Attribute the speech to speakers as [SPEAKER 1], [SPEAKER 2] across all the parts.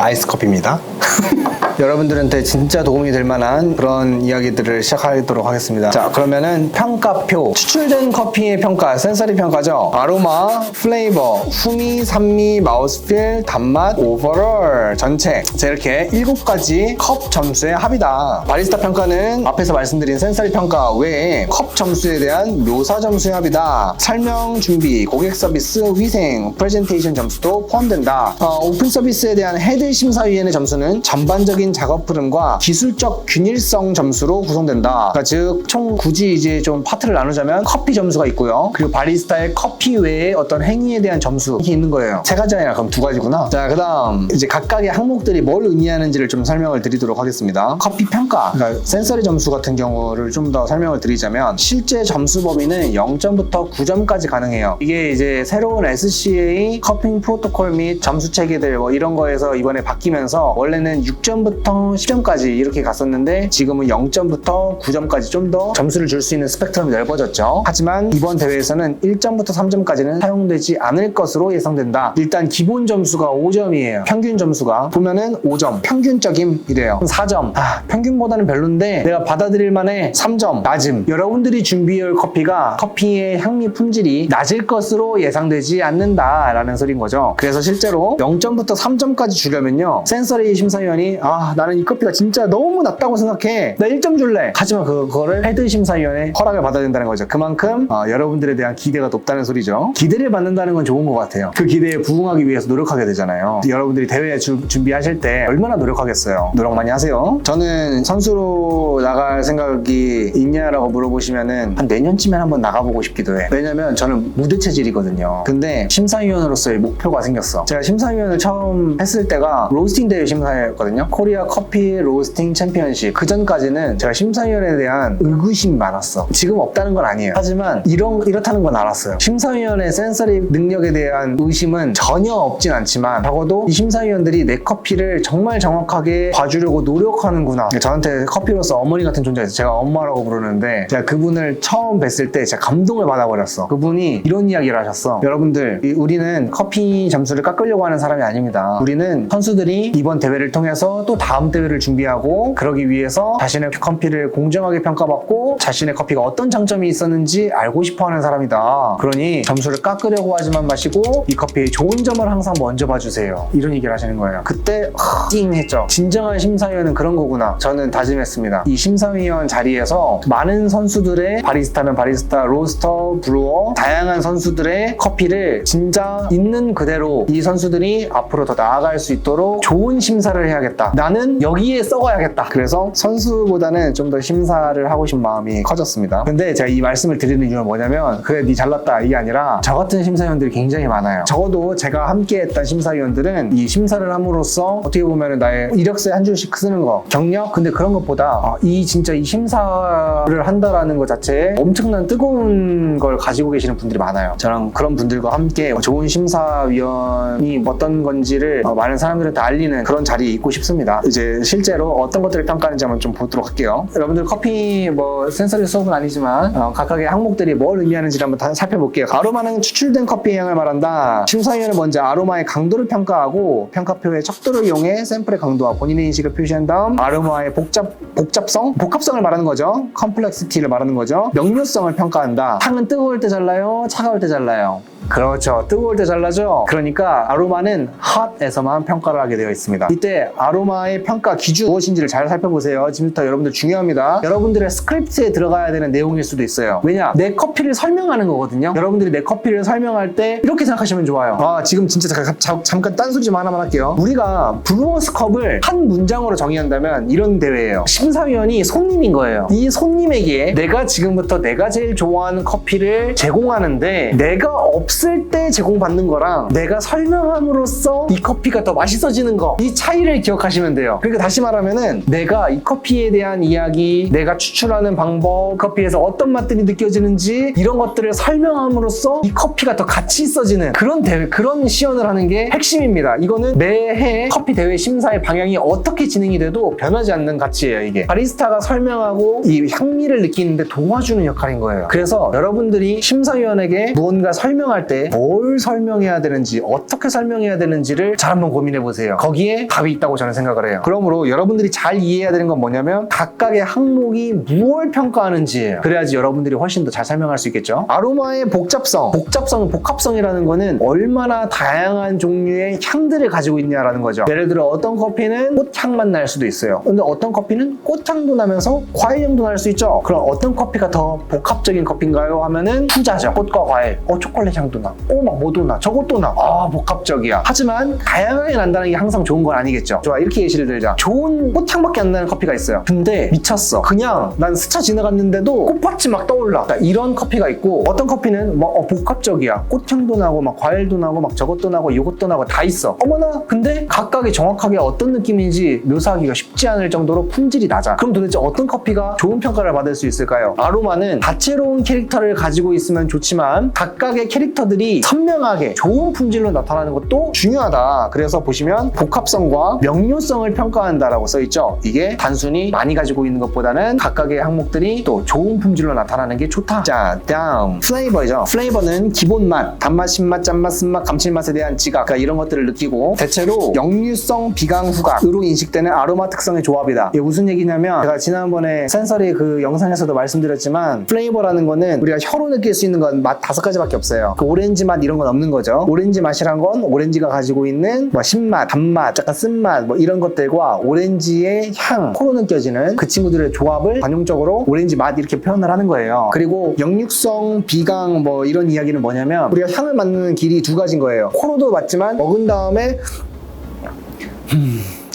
[SPEAKER 1] 아이스 커피입니다. 여러분들한테 진짜 도움이 될 만한 그런 이야기들을 시작하도록 하겠습니다. 자, 그러면은 평가표. 추출된 커피의 평가, 센서리 평가죠. 아로마, 플레이버, 후미, 산미, 마우스필, 단맛, 오버롤, 전체. 자, 이렇게 일곱 가지 컵 점수의 합이다. 바리스타 평가는 앞에서 말씀드린 센서리 평가 외에 컵 점수에 대한 묘사 점수의 합이다. 설명 준비, 고객 서비스, 위생, 프레젠테이션 점수도 포함된다. 어, 오픈 서비스에 대한 헤드 심사위원의 점수는 전반적인 작업 흐름과 기술적 균일성 점수로 구성된다. 그러니까 즉, 총 굳이 이제 좀 파트를 나누자면 커피 점수가 있고요. 그리고 바리스타의 커피 외에 어떤 행위에 대한 점수 이게 있는 거예요. 세 가지 아니라 그럼 두 가지구나. 자, 그 다음 이제 각각의 항목들이 뭘 의미하는지를 좀 설명을 드리도록 하겠습니다. 커피 평가, 그러니까 센서리 점수 같은 경우를 좀 더 설명을 드리자면 실제 점수 범위는 0점부터 9점까지 가능해요. 이게 이제 새로운 SCA 커핑 프로토콜 및 점수 체계들 뭐 이런 거에서 이번에 바뀌면서 원래는 6점부터 10점까지 이렇게 갔었는데 지금은 0점부터 9점까지 좀 더 점수를 줄 수 있는 스펙트럼이 넓어졌죠. 하지만 이번 대회에서는 1점부터 3점까지는 사용되지 않을 것으로 예상된다. 일단 기본 점수가 5점이에요. 평균 점수가 보면은 5점. 평균적임 이래요. 4점. 아, 평균보다는 별론데 내가 받아들일 만해 3점. 낮음. 여러분들이 준비할 커피가 커피의 향미 품질이 낮을 것으로 예상되지 않는다라는 소리인 거죠. 그래서 실제로 0점부터 3점까지 주려면 요. 센서리 심사위원이 아, 나는 이 커피가 진짜 너무 낮다고 생각해. 나 1점 줄래. 하지만 그- 그거를 헤드 심사위원의 허락을 받아야 된다는 거죠. 그만큼 어, 여러분들에 대한 기대가 높다는 소리죠. 기대를 받는다는 건 좋은 것 같아요. 그 기대에 부응하기 위해서 노력하게 되잖아요. 여러분들이 대회 주- 준비하실 때 얼마나 노력하겠어요. 노력 많이 하세요. 저는 선수로 나갈 생각이 있냐라고 물어보시면은 한 내년쯤에 한번 나가보고 싶기도 해. 왜냐면 저는 무대 체질이거든요. 근데 심사위원으로서의 목표가 생겼어. 제가 심사위원을 처음 했을 때가 로스팅 대회 심사였거든요. 코리아 커피 로스팅 챔피언십. 그 전까지는 제가 심사위원에 대한 의구심이 많았어. 지금 없다는 건 아니에요. 하지만 이런 이렇다는 건 알았어요. 심사위원의 센서리 능력에 대한 의심은 전혀 없진 않지만 적어도 이 심사위원들이 내 커피를 정말 정확하게 봐주려고 노력하는구나. 저한테 커피로서 어머니 같은 존재였어요. 제가 엄마라고 부르는데 제가 그분을 처음 뵀을 때 제가 감동을 받아버렸어. 그분이 이런 이야기를 하셨어. 여러분들 이- 우리는 커피 점수를 깎으려고 하는 사람이 아닙니다. 우리는 선수 들이 이번 대회를 통해서 또 다음 대회를 준비하고 그러기 위해서 자신의 커피를 공정하게 평가받고 자신의 커피가 어떤 장점이 있었는지 알고 싶어하는 사람이다. 그러니 점수를 깎으려고 하지만 마시고 이 커피의 좋은 점을 항상 먼저 봐주세요. 이런 얘기를 하시는 거예요. 그때 띵 했죠. 진정한 심사위원은 그런 거구나. 저는 다짐했습니다. 이 심사위원 자리에서 많은 선수들의 바리스타는 바리스타, 로스터, 브루어 다양한 선수들의 커피를 진짜 있는 그대로 이 선수들이 앞으로 더 나아갈 수 있도록 좋은 심사를 해야겠다. 나는 여기에 써가야겠다. 그래서 선수보다는 좀 더 심사를 하고 싶은 마음이 커졌습니다. 근데 제가 이 말씀을 드리는 이유는 뭐냐면 그래 니 잘났다 이게 아니라 저 같은 심사위원들이 굉장히 많아요. 적어도 제가 함께했던 심사위원들은 이 심사를 함으로써 어떻게 보면 나의 이력서에 한 줄씩 쓰는 거 경력 근데 그런 것보다 아, 이 진짜 이 심사를 한다라는 것 자체에 엄청난 뜨거운 걸 가지고 계시는 분들이 많아요. 저랑 그런 분들과 함께 좋은 심사위원이 어떤 건지를 어, 많은 사람 들한테 알리는 그런 자리에 있고 싶습니다. 이제 실제로 어떤 것들을 평가하는지 한번 좀 보도록 할게요. 여러분들 커피 뭐 센서리 수업은 아니지만 어, 각각의 항목들이 뭘 의미하는지를 한번 다 살펴볼게요. 아로마는 추출된 커피의 향을 말한다. 심사위원은 먼저 아로마의 강도를 평가하고 평가표의 척도를 이용해 샘플의 강도와 본인의 인식을 표시한 다음 아로마의 복잡 복잡성, 복합성을 말하는 거죠. 컴플렉시티를 말하는 거죠. 명료성을 평가한다. 향은 뜨거울 때 잘나요? 차가울 때 잘나요? 그렇죠. 뜨거울 때 잘나죠? 그러니까 아로마는 핫에서만 평가를 하게 되어 있습니다. 이때 아로마의 평가 기준 무엇인지를 잘 살펴보세요. 지금부터 여러분들 중요합니다. 여러분들의 스크립트에 들어가야 되는 내용일 수도 있어요. 왜냐? 내 커피를 설명하는 거거든요. 여러분들이 내 커피를 설명할 때 이렇게 생각하시면 좋아요. 아, 지금 진짜 잠깐, 잠- 잠깐 딴소리 좀 하나만 할게요. 우리가 브루어스 컵을 한 문장으로 정의한다면 이런 대회예요. 심사위원이 손님인 거예요. 이 손님에게 내가 지금부터 내가 제일 좋아하는 커피를 제공하는데 내가 없을 때 제공받는 거랑 내가 설명함으로써 이 커피가 더 맛있어지는 거 이 차이를 기억하시면 돼요. 그러니까 다시 말하면은 내가 이 커피에 대한 이야기, 내가 추출하는 방법, 커피에서 어떤 맛들이 느껴지는지 이런 것들을 설명함으로써 이 커피가 더 가치 있어지는 그런 대회, 그런 시연을 하는 게 핵심입니다. 이거는 매해 커피 대회 심사의 방향이 어떻게 진행이 돼도 변하지 않는 가치예요, 이게. 바리스타가 설명하고 이 향미를 느끼는데 도와주는 역할인 거예요. 그래서 여러분들이 심사위원에게 무언가 설명할 설명할 때 뭘 설명해야 되는지 어떻게 설명해야 되는지를 잘 한번 고민해 보세요. 거기에 답이 있다고 저는 생각을 해요. 그러므로 여러분들이 잘 이해해야 되는 건 뭐냐면 각각의 항목이 무엇을 평가하는지예요. 그래야지 여러분들이 훨씬 더 잘 설명할 수 있겠죠. 아로마의 복잡성, 복잡성, 복합성이라는 거는 얼마나 다양한 종류의 향들을 가지고 있냐라는 거죠. 예를 들어 어떤 커피는 꽃향만 날 수도 있어요. 근데 어떤 커피는 꽃향도 나면서 과일향도 날 수 있죠. 그럼 어떤 커피가 더 복합적인 커피인가요? 하면은 후자죠. 꽃과 과일. 어 초콜릿 향도 나. 어막 뭐도 나. 저것도 나. 아 복합적이야. 하지만 다양하게 난다는 게 항상 좋은 건 아니겠죠. 좋아 이렇게 예시를 들자. 좋은 꽃향밖에 안 나는 커피가 있어요. 근데 미쳤어. 그냥 난 스쳐 지나갔는데도 꽃밭이 막 떠올라. 그러니까 이런 커피가 있고 어떤 커피는 뭐 어, 복합적이야. 꽃향도 나고 막 과일도 나고 막 저것도 나고 이것도 나고 다 있어. 어머나 근데 각각이 정확하게 어떤 느낌인지 묘사하기가 쉽지 않을 정도로 품질이 낮아. 그럼 도대체 어떤 커피가 좋은 평가를 받을 수 있을까요? 아로마는 다채로운 캐릭터를 가지고 있으면 좋지만 각각의 캐릭터 들이 선명하게 좋은 품질로 나타나는 것도 중요하다. 그래서 보시면 복합성과 명료성을 평가한다라고 써 있죠. 이게 단순히 많이 가지고 있는 것보다는 각각의 항목들이 또 좋은 품질로 나타나는 게 좋다. 자, 다음 플레이버죠. 플레이버는 기본 맛, 단맛, 신맛, 짠맛, 쓴맛, 감칠맛에 대한 지각 그러니까 이런 것들을 느끼고 대체로 역류성 비강 후각으로 인식되는 아로마 특성의 조합이다. 이게 무슨 얘기냐면 제가 지난번에 센서리 그 영상에서도 말씀드렸지만 플레이버라는 거는 우리가 혀로 느낄 수 있는 건 맛 다섯 가지밖에 없어요. 그 오렌지 맛 이런 건 없는 거죠. 오렌지 맛이란 건 오렌지가 가지고 있는 뭐 신맛, 단맛, 약간 쓴맛 뭐 이런 것들과 오렌지의 향, 코로 느껴지는 그 친구들의 조합을 관용적으로 오렌지 맛 이렇게 표현을 하는 거예요. 그리고 역육성, 비강 뭐 이런 이야기는 뭐냐면 우리가 향을 맡는 길이 두 가지인 거예요. 코로도 맞지만 먹은 다음에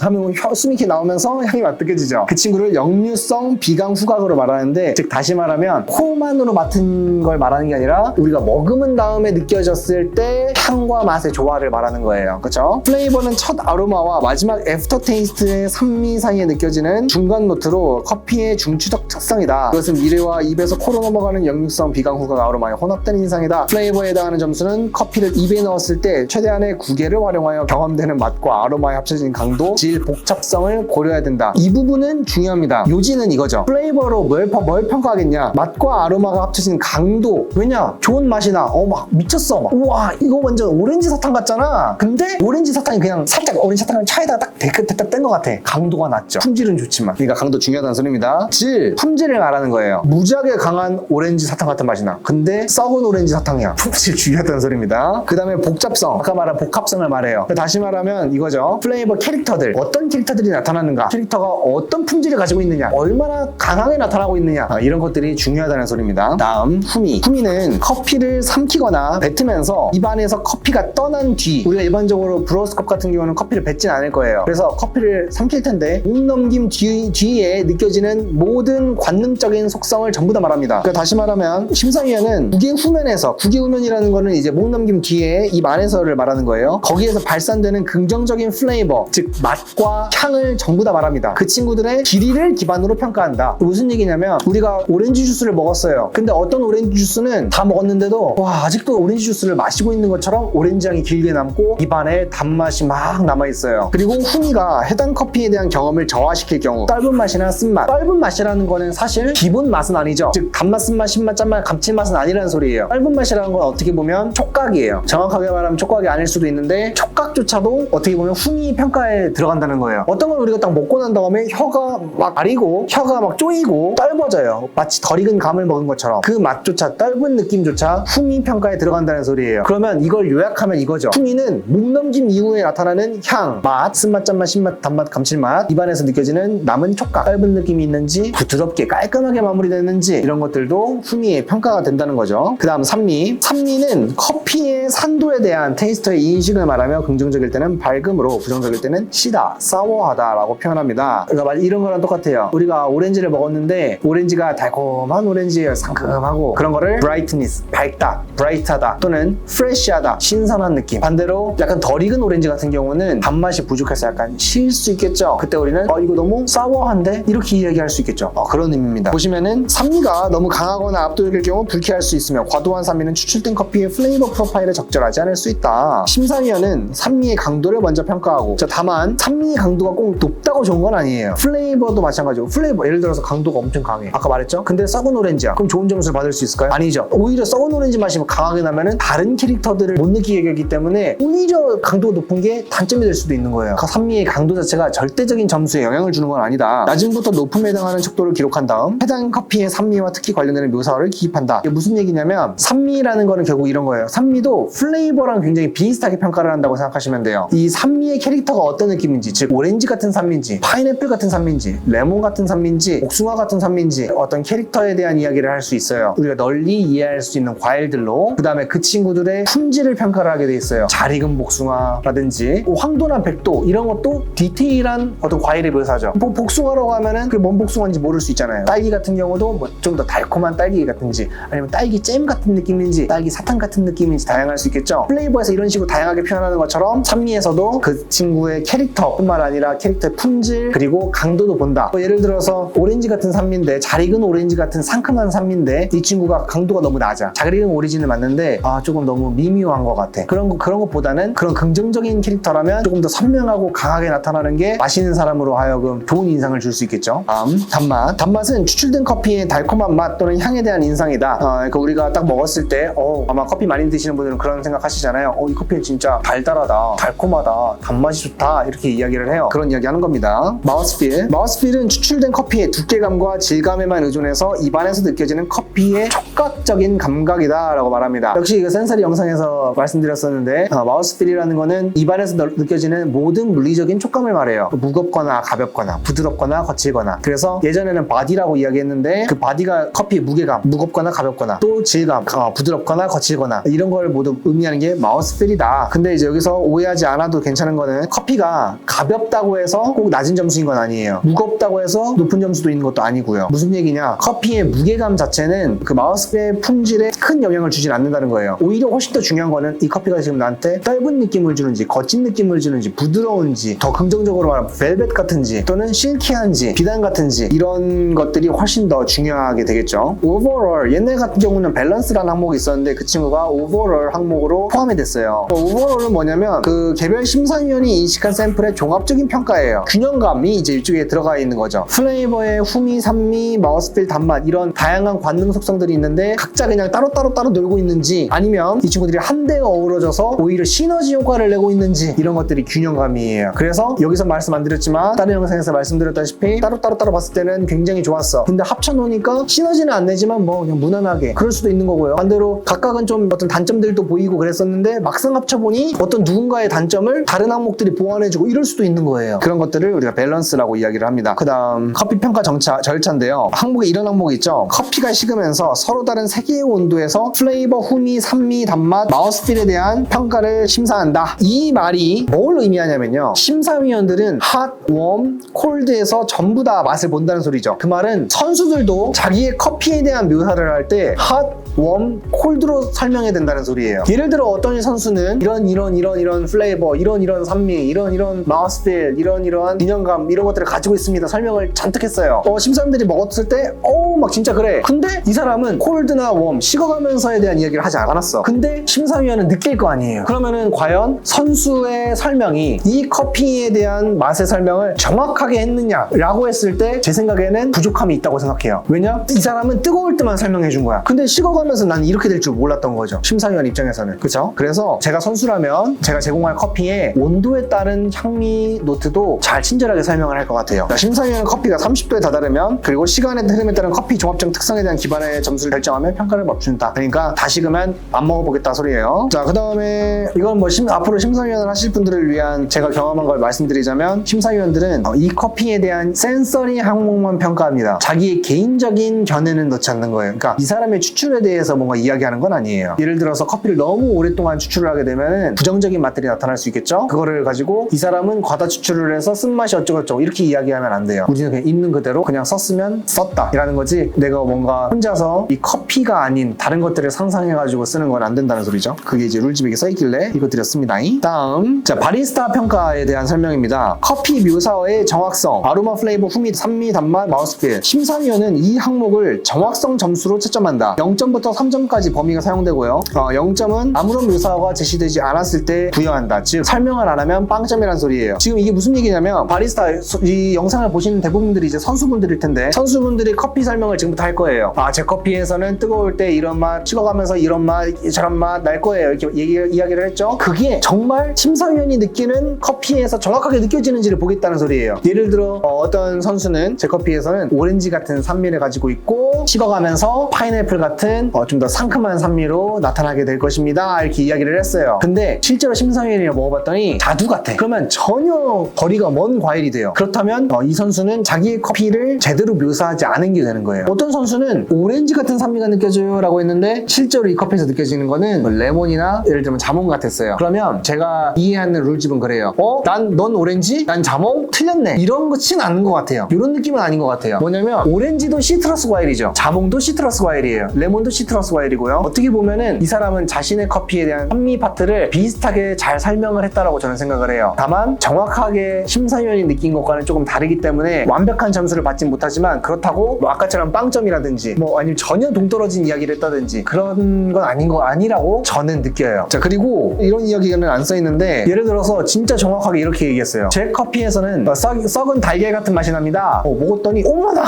[SPEAKER 1] 하면 혀, 숨이 이렇게 나오면서 향이 맡느껴지죠. 그 친구를 역류성 비강 후각으로 말하는데 즉 다시 말하면 코만으로 맡은 걸 말하는 게 아니라 우리가 머금은 다음에 느껴졌을 때 향과 맛의 조화를 말하는 거예요. 그렇죠? 플레이버는 첫 아로마와 마지막 애프터 테이스트의 산미 사이에 느껴지는 중간 노트로 커피의 중추적 특성이다. 그것은 미래와 입에서 코로 넘어가는 역류성 비강 후각 아로마의 혼합된 인상이다. 플레이버에 해당하는 점수는 커피를 입에 넣었을 때 최대한의 구개를 활용하여 경험되는 맛과 아로마의 합쳐진 강도, 질, 복잡성을 고려해야 된다. 이 부분은 중요합니다. 요지는 이거죠. 플레이버로 뭘, 평- 뭘 평가하겠냐? 맛과 아로마가 합쳐진 강도. 왜냐? 좋은 맛이 나. 어, 막 미쳤어. 막, 우와, 이거 완전 오렌지 사탕 같잖아. 근데 오렌지 사탕이 그냥 살짝 오렌지 사탕을 차에다 딱 데크딱 뗀것 같아. 강도가 낮죠. 품질은 좋지만. 그러니까 강도 중요하다는 소리입니다. 질, 품질을 말하는 거예요. 무지하게 강한 오렌지 사탕 같은 맛이 나. 근데 썩은 오렌지 사탕이야. 품질 중요하다는 소리입니다. 그 다음에 복잡성. 아까 말한 복합성을 말해요. 다시 말하면 이거죠. 플레이버 캐릭터들. 어떤 캐릭터들이 나타나는가? 캐릭터가 어떤 품질을 가지고 있느냐? 얼마나 강하게 나타나고 있느냐? 아, 이런 것들이 중요하다는 소리입니다. 다음, 후미. 후미는 커피를 삼키거나 뱉으면서 입안에서 커피가 떠난 뒤 우리가 일반적으로 브로스컵 같은 경우는 커피를 뱉진 않을 거예요. 그래서 커피를 삼킬 텐데 목 넘김 뒤, 뒤에 느껴지는 모든 관능적인 속성을 전부 다 말합니다. 그러니까 다시 말하면 심사위원은 국의 후면에서 국의 후면이라는 거는 이제 목 넘김 뒤에 입 안에서를 말하는 거예요. 거기에서 발산되는 긍정적인 플레이버, 즉 맛과 향을 전부 다 말합니다. 그 친구들의 길이를 기반으로 평가한다. 무슨 얘기냐면 우리가 오렌지 주스를 먹었어요. 근데 어떤 오렌지 주스는 다 먹었는데도 와 아직도 오렌지 주스를 마시고 있는 것처럼 오렌지 향이 길게 남고 입안에 단맛이 막 남아 있어요. 그리고 후미가 해당 커피에 대한 경험을 저하시킬 경우 짧은 맛이나 쓴맛. 짧은 맛이라는 거는 사실 기본 맛은 아니죠. 즉 단맛, 쓴맛, 신맛, 짠맛, 감칠맛은 아니라는 소리예요. 짧은 맛이라는 건 어떻게 보면 촉각이에요. 정확하게 말하면 촉각이 아닐 수도 있는데 촉각조차도 어떻게 보면 후미 평가에 들어 간다는 거예요. 어떤 걸 우리가 딱 먹고 난 다음에 혀가 막 아리고 혀가 막 쪼이고 짧아져요. 마치 덜 익은 감을 먹은 것처럼 그 맛조차 짧은 느낌조차 후미 평가에 들어간다는 소리예요. 그러면 이걸 요약하면 이거죠. 후미는 목 넘김 이후에 나타나는 향, 맛, 쓴맛, 짠맛, 신맛, 단맛, 감칠맛 입안에서 느껴지는 남은 촉각, 짧은 느낌이 있는지 부드럽게 깔끔하게 마무리됐는지 이런 것들도 후미의 평가가 된다는 거죠. 그 다음 산미. 산미는 커피의 산도에 대한 테이스터의 인식을 말하며 긍정적일 때는 밝음으로 부정적일 때는 시다, 사워하다라고 표현합니다. 그러니까 말- 이런 거랑 똑같아요. 우리가 오렌지를 먹었는데 오렌지가 달콤한 오렌지예요. 상큼하고 그런 거를 brightness, 밝다, bright하다 또는 fresh하다, 신선한 느낌. 반대로 약간 덜 익은 오렌지 같은 경우는 단맛이 부족해서 약간 실 수 있겠죠. 그때 우리는 어 이거 너무 사워한데 이렇게 이야기할 수 있겠죠. 어, 그런 의미입니다. 보시면은 산미가 너무 강하거나 압도적일 경우 불쾌할 수 있으며 과도한 산미는 추출된 커피의 플레이버 프로파일에 적절하지 않을 수 있다. 심사위원은 산미의 강도를 먼저 평가하고 자, 다만 산미 산미 강도가 꼭 높다고 좋은 건 아니에요. 플레이버도 마찬가지고 플레이버 예를 들어서 강도가 엄청 강해. 아까 말했죠? 근데 썩은 오렌지야. 그럼 좋은 점수를 받을 수 있을까요? 아니죠. 오히려 썩은 오렌지 맛이 강하게 나면은 다른 캐릭터들을 못 느끼게 하기 때문에 오히려 강도가 높은 게 단점이 될 수도 있는 거예요. 그 산미의 강도 자체가 절대적인 점수에 영향을 주는 건 아니다. 낮음부터 높음에 해당하는 척도를 기록한 다음 해당 커피의 산미와 특히 관련되는 묘사를 기입한다. 이게 무슨 얘기냐면 산미라는 거는 결국 이런 거예요. 산미도 플레이버랑 굉장히 비슷하게 평가를 한다고 생각하시면 돼요. 이 산미의 캐릭터가 어떤 느낌인지, 즉 오렌지 같은 산미인지, 파인애플 같은 산미인지, 레몬 같은 산미인지, 복숭아 같은 산미인지 어떤 캐릭터에 대한 이야기를 할 수 있어요. 우리가 널리 이해할 수 있는 과일들로 그 다음에 그 친구들의 품질을 평가를 하게 돼 있어요. 잘 익은 복숭아라든지 뭐 황도나 백도 이런 것도 디테일한 어떤 과일의 묘사죠. 뭐 복숭아라고 하면은 그게 뭔 복숭아인지 모를 수 있잖아요. 딸기 같은 경우도 뭐 좀 더 달콤한 딸기 같은지 아니면 딸기 잼 같은 느낌인지 딸기 사탕 같은 느낌인지 다양할 수 있겠죠. 플레이버에서 이런 식으로 다양하게 표현하는 것처럼 산미에서도 그 친구의 캐릭터 뿐만 아니라 캐릭터의 품질 그리고 강도도 본다. 뭐 예를 들어서 오렌지 같은 산미인데 잘 익은 오렌지 같은 상큼한 산미인데 이 친구가 강도가 너무 낮아. 잘 익은 오리진은 맞는데 아 조금 너무 미묘한 것 같아. 그런 거 그런 것보다는 그런 긍정적인 캐릭터라면 조금 더 선명하고 강하게 나타나는 게 마시는 사람으로 하여금 좋은 인상을 줄 수 있겠죠. 다음 단맛. 단맛은 추출된 커피의 달콤한 맛 또는 향에 대한 인상이다. 어, 그러니까 우리가 딱 먹었을 때 어, 아마 커피 많이 드시는 분들은 그런 생각 하시잖아요. 어, 이 커피는 진짜 달달하다, 달콤하다, 단맛이 좋다 이렇게 이야기를 해요. 그런 이야기 하는 겁니다. 마우스필. 마우스필은 추출된 커피의 두께감과 질감에만 의존해서 입안에서 느껴지는 커피의 촉각적인 감각이다라고 말합니다. 역시 이거 센서리 영상에서 말씀드렸었는데 어, 마우스필이라는 거는 입안에서 너- 느껴지는 모든 물리적인 촉감을 말해요. 무겁거나 가볍거나 부드럽거나 거칠거나. 그래서 예전에는 바디라고 이야기했는데 그 바디가 커피 무게감, 무겁거나 가볍거나 또 질감, 어, 부드럽거나 거칠거나 이런 걸 모두 의미하는 게 마우스필이다. 근데 이제 여기서 오해하지 않아도 괜찮은 거는 커피가 가볍다고 해서 꼭 낮은 점수인 건 아니에요. 무겁다고 해서 높은 점수도 있는 것도 아니고요. 무슨 얘기냐? 커피의 무게감 자체는 그 마우스필의 품질에 큰 영향을 주진 않는다는 거예요. 오히려 훨씬 더 중요한 거는 이 커피가 지금 나한테 짧은 느낌을 주는지 거친 느낌을 주는지 부드러운지 더 긍정적으로 말하면 벨벳 같은지 또는 실키한지 비단 같은지 이런 것들이 훨씬 더 중요하게 되겠죠. 오버롤 옛날 같은 경우는 밸런스라는 항목이 있었는데 그 친구가 오버롤 항목으로 포함이 됐어요. 어, 오버롤은 뭐냐면 그 개별 심사위원이 인식한 샘플의 종합적인 평가예요. 균형감이 이제 이쪽에 들어가 있는 거죠. 플레이버의 후미, 산미, 마우스필, 단맛 이런 다양한 관능 속성들이 있는데 각자 그냥 따로따로 따로 놀고 있는지 아니면 이 친구들이 한대가 어우러져서 오히려 시너지 효과를 내고 있는지 이런 것들이 균형감이에요. 그래서 여기서 말씀 안 드렸지만 다른 영상에서 말씀드렸다시피 따로따로 따로 봤을 때는 굉장히 좋았어. 근데 합쳐놓으니까 시너지는 안 내지만 뭐 그냥 무난하게 그럴 수도 있는 거고요. 반대로 각각은 좀 어떤 단점들도 보이고 그랬었는데 막상 합쳐보니 어떤 누군가의 단점을 다른 항목들이 보완해주고 이럴 수도 있는 거예요. 그런 것들을 우리가 밸런스라고 이야기를 합니다. 그 다음 커피 평가 정차, 절차인데요. 항목에 이런 항목이 있죠. 커피가 식으면서 서로 다른 세 개의 온도에서 플레이버, 후미, 산미, 단맛, 마우스필에 대한 평가를 심사한다. 이 말이 뭘 의미하냐면요. 심사위원들은 핫, 웜, 콜드에서 전부 다 맛을 본다는 소리죠. 그 말은 선수들도 자기의 커피에 대한 묘사를 할 때 핫, 웜, 콜드로 설명해야 된다는 소리예요. 예를 들어 어떤 선수는 이런 이런 이런 이런 플레이버, 이런 이런 산미, 이런 이런 마우스필, 이런 이런 균형감 이런 것들을 가지고 있습니다. 설명을 잔뜩 했어요. 어, 심사위원들이 먹었을 때 어우 막 진짜 그래. 근데 이 사람은 콜드나 웜 식어가면서에 대한 이야기를 하지 않았어. 근데 심사위원은 느낄 거 아니에요. 그러면은 과연 선수의 설명이 이 커피에 대한 맛의 설명을 정확하게 했느냐라고 했을 때 제 생각에는 부족함이 있다고 생각해요. 왜냐? 이 사람은 뜨거울 때만 설명해 준 거야. 근데 식어가 면서 난 이렇게 될 줄 몰랐던 거죠. 심사위원 입장에서는. 그렇죠? 그래서 제가 선수라면 제가 제공할 커피의 온도에 따른 향미 노트도 잘 친절하게 설명을 할 것 같아요. 그러니까 심사위원은 커피가 30도에 다다르면 그리고 시간의 흐름에 따른 커피 종합적 특성에 대한 기반의 점수를 결정하면 평가를 멈춘다. 그러니까 다 식으면 안 먹어보겠다 소리예요. 자, 그 다음에 이건 뭐 심- 앞으로 심사위원을 하실 분들을 위한 제가 경험한 걸 말씀드리자면 심사위원들은 어, 이 커피에 대한 센서리 항목만 평가합니다. 자기의 개인적인 견해는 넣지 않는 거예요. 그러니까 이 사람의 추출에 대해 서 뭔가 이야기하는 건 아니에요. 예를 들어서 커피를 너무 오랫동안 추출을 하게 되면 부정적인 맛들이 나타날 수 있겠죠. 그거를 가지고 이 사람은 과다 추출을 해서 쓴맛이 어쩌고저쩌고 이렇게 이야기하면 안 돼요. 우리는 그냥 있는 그대로 그냥 썼으면 썼다 이라는 거지 내가 뭔가 혼자서 이 커피가 아닌 다른 것들을 상상해가지고 쓰는 건 안 된다는 소리죠. 그게 이제 룰집에게 써있길래 이거 드렸습니다. 다음 자 바리스타 평가에 대한 설명입니다. 커피 묘사의 정확성, 아로마 플레이버, 후미, 산미, 단맛, 마우스필 심사위원은 이 항목을 정확성 점수로 채점한다. 0점부터 0점부터 3점까지 범위가 사용되고요. 어, 0점은 아무런 묘사가 제시되지 않았을 때 부여한다. 즉 설명을 안 하면 빵점이란 소리예요. 지금 이게 무슨 얘기냐면 바리스타 소- 이 영상을 보시는 대부분들이 이제 선수분들일 텐데 선수분들이 커피 설명을 지금부터 할 거예요. 아 제 커피에서는 뜨거울 때 이런 맛, 식어가면서 이런 맛, 저런 맛 날 거예요. 이렇게 얘기, 이야기를 했죠. 그게 정말 심사위원이 느끼는 커피에서 정확하게 느껴지는지를 보겠다는 소리예요. 예를 들어 어, 떤 선수는 제 커피에서는 오렌지 같은 산미를 가지고 있고 식어가면서 파인애플 같은 어, 좀 더 상큼한 산미로 나타나게 될 것입니다. 이렇게 이야기를 했어요. 근데 실제로 심사위원이 먹어봤더니 자두 같아. 그러면 전혀 거리가 먼 과일이 돼요. 그렇다면 어, 이 선수는 자기의 커피를 제대로 묘사하지 않은 게 되는 거예요. 어떤 선수는 오렌지 같은 산미가 느껴져요 라고 했는데 실제로 이 커피에서 느껴지는 거는 뭐 레몬이나 예를 들면 자몽 같았어요. 그러면 제가 이해하는 룰집은 그래요. 어? 난 넌 오렌지? 난 자몽? 틀렸네. 이런 것진 않은 것 같아요. 이런 느낌은 아닌 것 같아요. 뭐냐면 오렌지도 시트러스 과일이죠. 자몽도 시트러스 과일이에요. 레몬도 시트러스 과일이고요. 어떻게 보면은 이 사람은 자신의 커피에 대한 산미 파트를 비슷하게 잘 설명을 했다라고 저는 생각을 해요. 다만 정확하게 심사위원이 느낀 것과는 조금 다르기 때문에 완벽한 점수를 받진 못하지만 그렇다고 뭐 아까처럼 빵점이라든지 뭐 아니면 전혀 동떨어진 이야기를 했다든지 그런 건 아닌 거 아니라고 저는 느껴요. 자 그리고 이런 이야기는 안 써 있는데 예를 들어서 진짜 정확하게 이렇게 얘기했어요. 제 커피에서는 어, 썩, 썩은 달걀 같은 맛이 납니다. 어, 먹었더니 어머나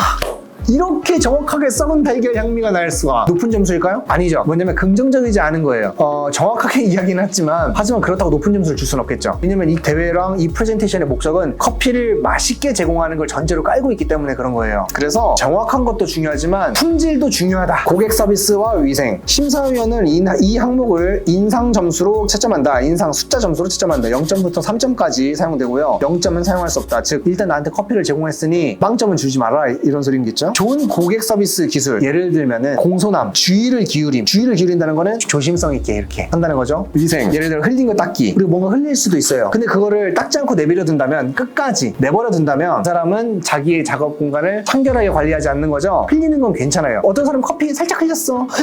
[SPEAKER 1] 이렇게 정확하게 썩은 달걀 향미가 날 수가 높은 점수일까요? 아니죠. 뭐냐면 긍정적이지 않은 거예요. 어, 정확하게 이야기는 했지만 하지만 그렇다고 높은 점수를 줄 수는 없겠죠. 왜냐면 이 대회랑 이 프레젠테이션의 목적은 커피를 맛있게 제공하는 걸 전제로 깔고 있기 때문에 그런 거예요. 그래서 정확한 것도 중요하지만 품질도 중요하다. 고객 서비스와 위생. 심사위원은 이, 이 항목을 인상 점수로 채점한다. 인상 숫자 점수로 채점한다. 0점부터 3점까지 사용되고요. 0점은 사용할 수 없다. 즉 일단 나한테 커피를 제공했으니 빵점은 주지 마라 이런 소리겠죠. 좋은 고객 서비스 기술 예를 들면은 공손함, 주의를 기울임. 주의를 기울인다는 거는 조심성 있게 이렇게 한다는 거죠. 위생 예를 들어 흘린 거 닦기 그리고 뭔가 흘릴 수도 있어요. 근데 그거를 닦지 않고 내버려 둔다면 끝까지 내버려 둔다면 그 사람은 자기의 작업 공간을 청결하게 관리하지 않는 거죠. 흘리는 건 괜찮아요. 어떤 사람 커피 살짝 흘렸어.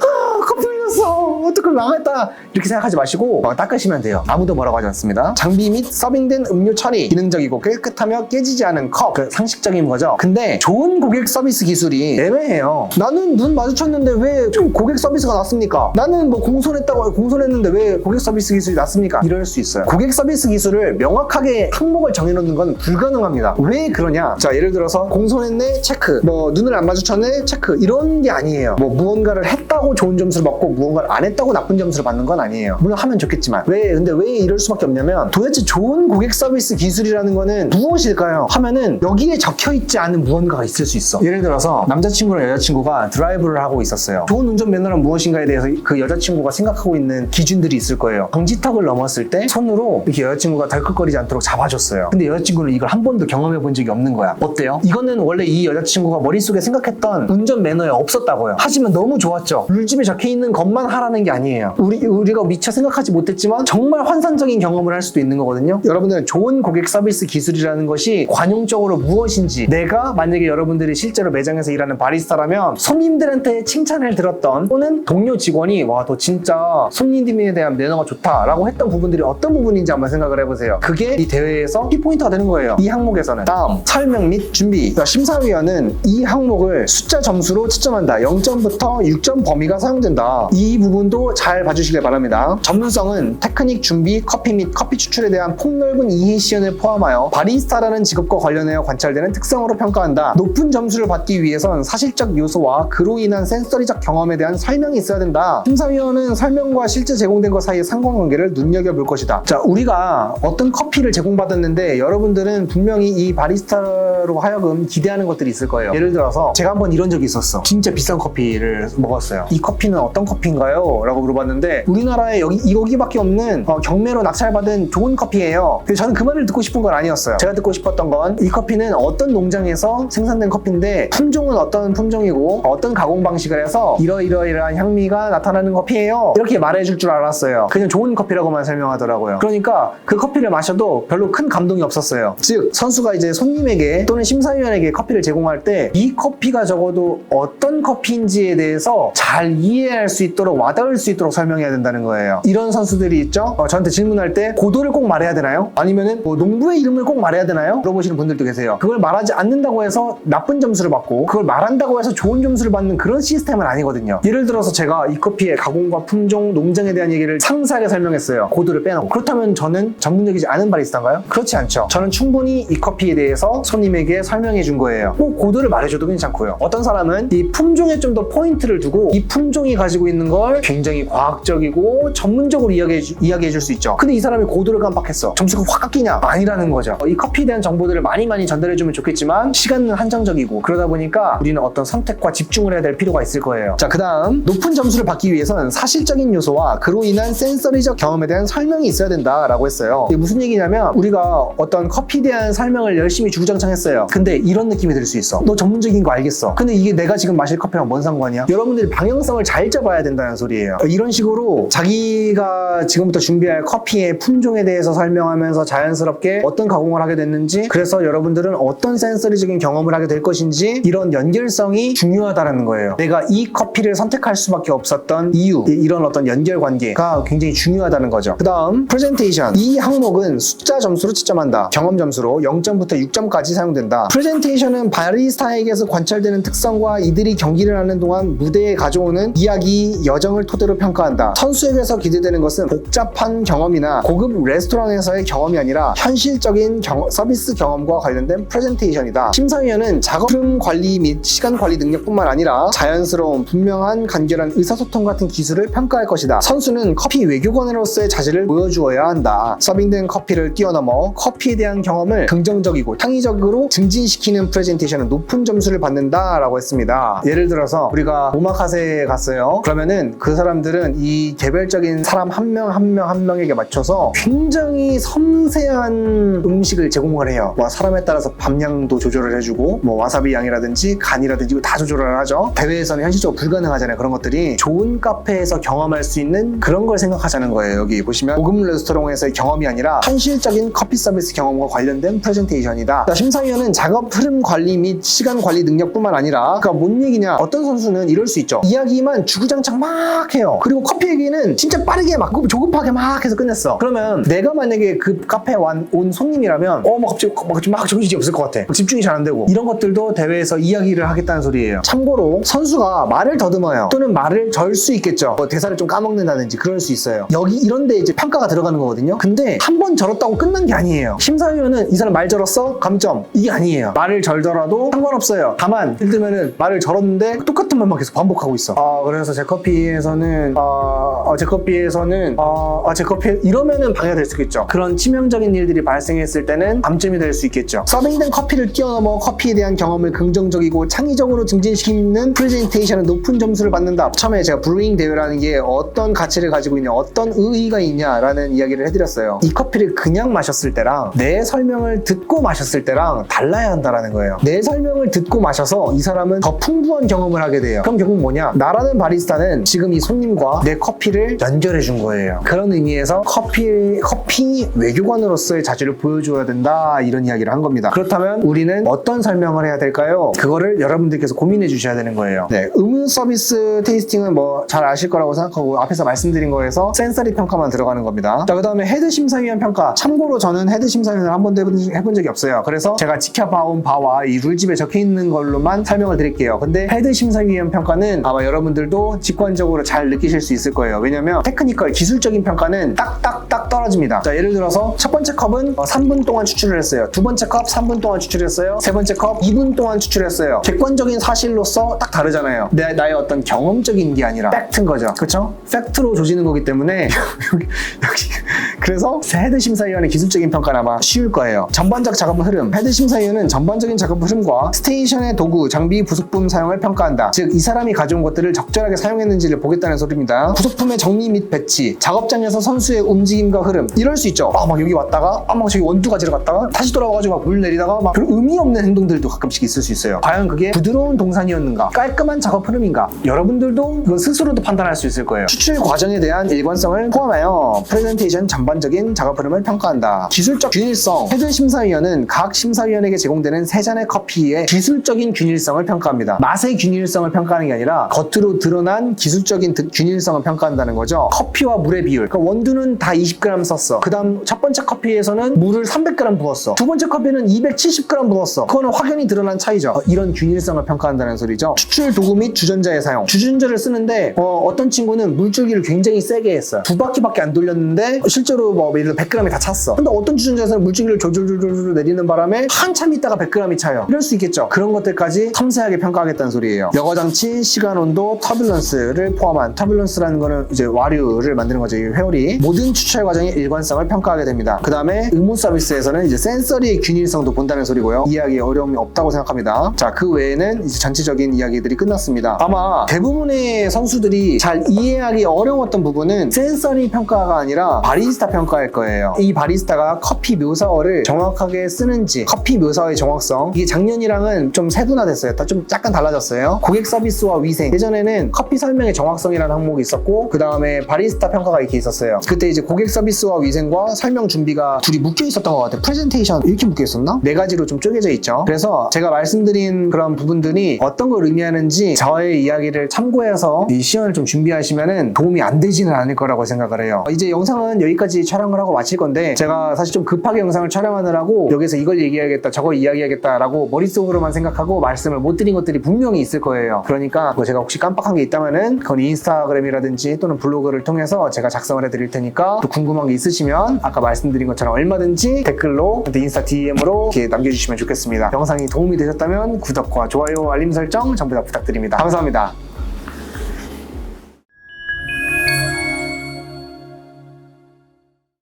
[SPEAKER 1] 커피 흘렸어. 어떡해 망했다. 이렇게 생각하지 마시고 막 닦으시면 돼요. 아무도 뭐라고 하지 않습니다. 장비 및 서빙된 음료 처리 기능적이고 깨끗하며 깨지지 않은 컵. 그 상식적인 거죠. 근데 좋은 고객 서비스 기술이 애매해요. 나는 눈 마주쳤는데 왜 좀 고객 서비스가 났습니까? 나는 뭐 공손했다고 공손했는데 왜 고객 서비스 기술이 났습니까? 이럴 수 있어요. 고객 서비스 기술을 명확하게 항목을 정해놓는 건 불가능합니다. 왜 그러냐? 자 예를 들어서 공손했네 체크. 뭐 눈을 안 마주쳤네 체크. 이런 게 아니에요. 뭐 무언가를 했다고 좋은 점수를 받고 무언가를 안 했다고 나쁜 점수를 받는 건 아니에요. 물론 하면 좋겠지만 왜 근데 왜 이럴 수밖에 없냐면 도대체 좋은 고객 서비스 기술이라는 거는 무엇일까요? 하면은 여기에 적혀 있지 않은 무언가가 있을 수 있어. 예를 들어서 남자친구랑 여자친구가 드라이브를 하고 있었어요. 좋은 운전 매너란 무엇인가에 대해서 그 여자친구가 생각하고 있는 기준들이 있을 거예요. 방지턱을 넘었을 때 손으로 이렇게 여자친구가 덜컥거리지 않도록 잡아줬어요. 근데 여자친구는 이걸 한 번도 경험해 본 적이 없는 거야. 어때요? 이거는 원래 이 여자친구가 머릿속에 생각했던 운전 매너에 없었다고요. 하지만 너무 좋았죠. 룰집에 적혀 있는 것만 하라는 게 아니에요. 우리 우리가 미처 생각하지 못했지만 정말 환상적인 경험을 할 수도 있는 거거든요. 여러분들은 좋은 고객 서비스 기술이라는 것이 관용적으로 무엇인지 내가 만약에 여러분들이 실제로 매장에서 일하는 바리스타라면 손님들한테 칭찬을 들었던 또는 동료 직원이 와 너 진짜 손님들에 대한 매너가 좋다라고 했던 부분들이 어떤 부분인지 한번 생각을 해보세요. 그게 이 대회에서 키포인트가 되는 거예요. 이 항목에서는 다음 설명 및 준비. 그러니까 심사위원은 이 항목을 숫자 점수로 채점한다. 0점부터 6점 범위가 사용된다. 이 부분도 잘 봐주시길 바랍니다. 전문성은 테크닉 준비, 커피 및 커피 추출에 대한 폭넓은 이해 시연을 포함하여 바리스타라는 직업과 관련하여 관찰되는 특성으로 평가한다. 높은 점수를 받기 위해선 사실적 요소와 그로 인한 센서리적 경험에 대한 설명이 있어야 된다. 심사위원은 설명과 실제 제공된 것 사이의 상관관계를 눈여겨볼 것이다. 자, 우리가 어떤 커피를 제공받았는데 여러분들은 분명히 이 바리스타로 하여금 기대하는 것들이 있을 거예요. 예를 들어서 제가 한번 이런 적이 있었어. 진짜 비싼 커피를 먹었어요. 이 커피는 어떤 커피 인가요? 라고 물어봤는데 우리나라에 여기 이거기밖에 없는 어, 경매로 낙찰받은 좋은 커피예요. 근데 저는 그 말을 듣고 싶은 건 아니었어요. 제가 듣고 싶었던 건 이 커피는 어떤 농장에서 생산된 커피인데 품종은 어떤 품종이고 어떤 가공 방식을 해서 이러이러이러한 향미가 나타나는 커피예요. 이렇게 말해줄 줄 알았어요. 그냥 좋은 커피라고만 설명하더라고요. 그러니까 그 커피를 마셔도 별로 큰 감동이 없었어요. 즉 선수가 이제 손님에게 또는 심사위원에게 커피를 제공할 때 이 커피가 적어도 어떤 커피인지에 대해서 잘 이해할 수 있 도록 와닿을 수 있도록 설명해야 된다는 거예요. 이런 선수들이 있죠. 어, 저한테 질문할 때 고도를 꼭 말해야 되나요? 아니면은 뭐 농부의 이름을 꼭 말해야 되나요? 물어보시는 분들도 계세요. 그걸 말하지 않는다고 해서 나쁜 점수를 받고 그걸 말한다고 해서 좋은 점수를 받는 그런 시스템은 아니거든요. 예를 들어서 제가 이 커피의 가공과 품종, 농장에 대한 얘기를 상세하게 설명했어요. 고도를 빼놓고 그렇다면 저는 전문적이지 않은 바리스타인가요? 그렇지 않죠. 저는 충분히 이 커피에 대해서 손님에게 설명해 준 거예요. 꼭 고도를 말해줘도 괜찮고요. 어떤 사람은 이 품종에 좀 더 포인트를 두고 이 품종이 가지고 있는 걸 굉장히 과학적이고 전문적으로 이야기해, 주, 이야기해 줄 수 있죠. 근데 이 사람이 고도를 깜빡했어. 점수가 확 깎이냐? 아니라는 거죠. 이 커피에 대한 정보들을 많이 많이 전달해 주면 좋겠지만 시간은 한정적이고 그러다 보니까 우리는 어떤 선택과 집중을 해야 될 필요가 있을 거예요. 자, 그 다음 높은 점수를 받기 위해서는 사실적인 요소와 그로 인한 센서리적 경험에 대한 설명이 있어야 된다라고 했어요. 이게 무슨 얘기냐면 우리가 어떤 커피에 대한 설명을 열심히 주구장창 했어요. 근데 이런 느낌이 들 수 있어. 너 전문적인 거 알겠어. 근데 이게 내가 지금 마실 커피랑 뭔 상관이야? 여러분들이 방향성을 잘 잡아야 된다는 소리예요. 이런 식으로 자기가 지금부터 준비할 커피의 품종에 대해서 설명하면서 자연스럽게 어떤 가공을 하게 됐는지 그래서 여러분들은 어떤 센서리적인 경험을 하게 될 것인지 이런 연결성이 중요하다는 거예요. 내가 이 커피를 선택할 수밖에 없었던 이유 이- 이런 어떤 연결 관계가 굉장히 중요하다는 거죠. 그 다음 프레젠테이션 이 항목은 숫자 점수로 채점한다. 경험 점수로 0점부터 6점까지 사용된다. 프레젠테이션은 바리스타에게서 관찰되는 특성과 이들이 경기를 하는 동안 무대에 가져오는 이야기, 여정을 토대로 평가한다. 선수에게서 기대되는 것은 복잡한 경험이나 고급 레스토랑에서의 경험이 아니라 현실적인 경- 서비스 경험과 관련된 프레젠테이션이다. 심사위원은 작업 흐름 관리 및 시간 관리 능력뿐만 아니라 자연스러운 분명한 간결한 의사소통 같은 기술을 평가할 것이다. 선수는 커피 외교관으로서의 자질을 보여주어야 한다. 서빙된 커피를 뛰어넘어 커피에 대한 경험을 긍정적이고 창의적으로 증진시키는 프레젠테이션은 높은 점수를 받는다라고 했습니다. 예를 들어서 우리가 오마카세에 갔어요. 그러면 은 그 사람들은 이 개별적인 사람 한 명 한 명 한 명에게 맞춰서 굉장히 섬세한 음식을 제공을 해요. 뭐 사람에 따라서 밥량도 조절을 해주고 뭐 와사비 양이라든지 간이라든지 다 조절을 하죠. 대회에서는 현실적으로 불가능하잖아요. 그런 것들이 좋은 카페에서 경험할 수 있는 그런 걸 생각하자는 거예요. 여기 보시면 고급 레스토랑에서의 경험이 아니라 현실적인 커피 서비스 경험과 관련된 프레젠테이션이다. 자, 심사위원은 작업 흐름 관리 및 시간 관리 능력뿐만 아니라 그러니까 뭔 얘기냐? 어떤 선수는 이럴 수 있죠. 이야기만 주구장창 막 해요. 그리고 커피 얘기는 진짜 빠르게 막 조급하게 막 해서 끝냈어. 그러면 내가 만약에 그 카페에 완- 온 손님이라면 어, 막 갑자기 막, 막 정신이 없을 것 같아. 집중이 잘 안 되고 이런 것들도 대회에서 이야기를 하겠다는 소리예요. 참고로 선수가 말을 더듬어요. 또는 말을 절 수 있겠죠. 뭐 대사를 좀 까먹는다든지 그럴 수 있어요. 여기 이런데 이제 평가가 들어가는 거거든요. 근데 한 번 절었다고 끝난 게 아니에요. 심사위원은 이 사람 말 절었어? 감점. 이게 아니에요. 말을 절더라도 상관없어요. 다만 예를 들면은 말을 절었는데 똑같은 말만 계속 반복하고 있어. 아 그래서 제 커피 에서는 아, 아, 제 커피에서는 아, 아, 제 커피 이러면은 방해가 될수 있겠죠. 그런 치명적인 일들이 발생했을 때는 감점이 될 수 있겠죠. 서빙된 커피를 뛰어넘어 커피에 대한 경험을 긍정적이고 창의적으로 증진시키는 프레젠테이션은 높은 점수를 받는다. 처음에 제가 브루잉 대회라는 게 어떤 가치를 가지고 있냐, 어떤 의의가 있냐라는 이야기를 해드렸어요. 이 커피를 그냥 마셨을 때랑 내 설명을 듣고 마셨을 때랑 달라야 한다라는 거예요. 내 설명을 듣고 마셔서 이 사람은 더 풍부한 경험을 하게 돼요. 그럼 결국 뭐냐? 나라는 바리스타는 지금 이 손님과 내 커피를 연결해 준 거예요. 그런 의미에서 커피 커피 외교관으로서의 자질을 보여줘야 된다 이런 이야기를 한 겁니다. 그렇다면 우리는 어떤 설명을 해야 될까요? 그거를 여러분들께서 고민해 주셔야 되는 거예요. 네, 음료 서비스 테이스팅은 뭐 잘 아실 거라고 생각하고 앞에서 말씀드린 거에서 센서리 평가만 들어가는 겁니다. 자, 그 다음에 헤드 심사위원 평가. 참고로 저는 헤드 심사위원을 한 번도 해본, 해본 적이 없어요. 그래서 제가 지켜봐온 바와 이 룰집에 적혀 있는 걸로만 설명을 드릴게요. 근데 헤드 심사위원 평가는 아마 여러분들도 직 관적으로 잘 느끼실 수 있을 거예요. 왜냐면 테크니컬 기술적인 평가는 딱딱딱 떨어집니다. 자, 예를 들어서 첫 번째 컵은 어, 3분 동안 추출을 했어요. 두 번째 컵 3분 동안 추출했어요. 세 번째 컵 2분 동안 추출했어요. 객관적인 사실로서 딱 다르잖아요. 내, 나의 어떤 경험적인 게 아니라 팩트인 거죠. 그렇죠? 팩트로 조지는 거기 때문에 그래서 헤드 심사위원의 기술적인 평가는 아마 쉬울 거예요. 전반적 작업 흐름. 헤드 심사위원은 전반적인 작업 흐름과 스테이션의 도구, 장비, 부속품 사용을 평가한다. 즉, 이 사람이 가져온 것들을 적절하게 사용했는 지를 보겠다는 소리입니다. 부속품의 정리 및 배치, 작업장에서 선수의 움직임과 흐름. 이럴 수 있죠. 아, 막 여기 왔다가, 아, 막 저기 원두 가지러 갔다가, 다시 돌아와가지고 막 물 내리다가 막 별 의미 없는 행동들도 가끔씩 있을 수 있어요. 과연 그게 부드러운 동산이었는가? 깔끔한 작업 흐름인가? 여러분들도 이거 스스로도 판단할 수 있을 거예요. 추출 과정에 대한 일관성을 포함하여 프레젠테이션 전반 전반적인 작업 흐름을 평가한다. 기술적 균일성. 세준 심사위원은 각 심사위원에게 제공되는 세 잔의 커피의 기술적인 균일성을 평가합니다. 맛의 균일성을 평가하는 게 아니라 겉으로 드러난 기술적인 드- 균일성을 평가한다는 거죠. 커피와 물의 비율. 그러니까 원두는 다 20g 썼어. 그 다음 첫 번째 커피에서는 물을 300g 부었어. 두 번째 커피는 270g 부었어. 그거는 확연히 드러난 차이죠. 어, 이런 균일성을 평가한다는 소리죠. 추출 도구 및 주전자의 사용. 주전자를 쓰는데 어, 떤 친구는 물줄기를 굉장히 세게 했어요. 두 바퀴밖에 안 돌렸는데 실제로 뭐 예를 들어 100g이 다 찼어. 근데 어떤 주전자에서는 물줄기를 졸졸졸졸 내리는 바람에 한참 있다가 100g이 차요. 이럴 수 있겠죠. 그런 것들까지 섬세하게 평가하겠다는 소리예요. 여거 장치, 시간 온도, 터뷸런스 를 포함한 터뷸런스라는 거는 이제 와류를 만드는 거죠. 이 회오리. 모든 추출 과정의 일관성을 평가하게 됩니다. 그 다음에 의무 서비스에서는 이제 센서리의 균일성도 본다는 소리고요. 이해하기 어려움이 없다고 생각합니다. 자, 그 외에는 이제 전체적인 이야기들이 끝났습니다. 아마 대부분의 선수들이 잘 이해하기 어려웠던 부분은 센서리 평가가 아니라 바리스타 평가일 거예요. 이 바리스타가 커피 묘사어를 정확하게 쓰는지, 커피 묘사어의 정확성. 이게 작년이랑은 좀 세분화됐어요. 다좀 약간 달라졌어요. 고객 서비스와 위생. 예전에는 커피 설명 의 정확성이라는 항목이 있었고, 그 다음에 바리스타 평가가 이렇게 있었어요. 그때 이제 고객 서비스와 위생과 설명 준비가 둘이 묶여 있었던 것 같아요. 프레젠테이션 이렇게 묶여 있었나? 네 가지로 좀 쪼개져 있죠. 그래서 제가 말씀드린 그런 부분들이 어떤 걸 의미하는지 저의 이야기를 참고해서 이 시연을 좀 준비하시면은 도움이 안 되지는 않을 거라고 생각을 해요. 이제 영상은 여기까지 촬영을 하고 마칠 건데 제가 사실 좀 급하게 영상을 촬영하느라고 여기서 이걸 얘기해야겠다, 저거 이야기해야겠다라고 머릿속으로만 생각하고 말씀을 못 드린 것들이 분명히 있을 거예요. 그러니까 뭐 제가 혹시 깜빡한 게 있다 면은 그건 인스타그램이라든지 또는 블로그를 통해서 제가 작성을 해드릴 테니까 또 궁금한 게 있으시면 아까 말씀드린 것처럼 얼마든지 댓글로 인스타 DM으로 이렇게 남겨주시면 좋겠습니다. 영상이 도움이 되셨다면 구독과 좋아요, 알림 설정 전부 다 부탁드립니다. 감사합니다.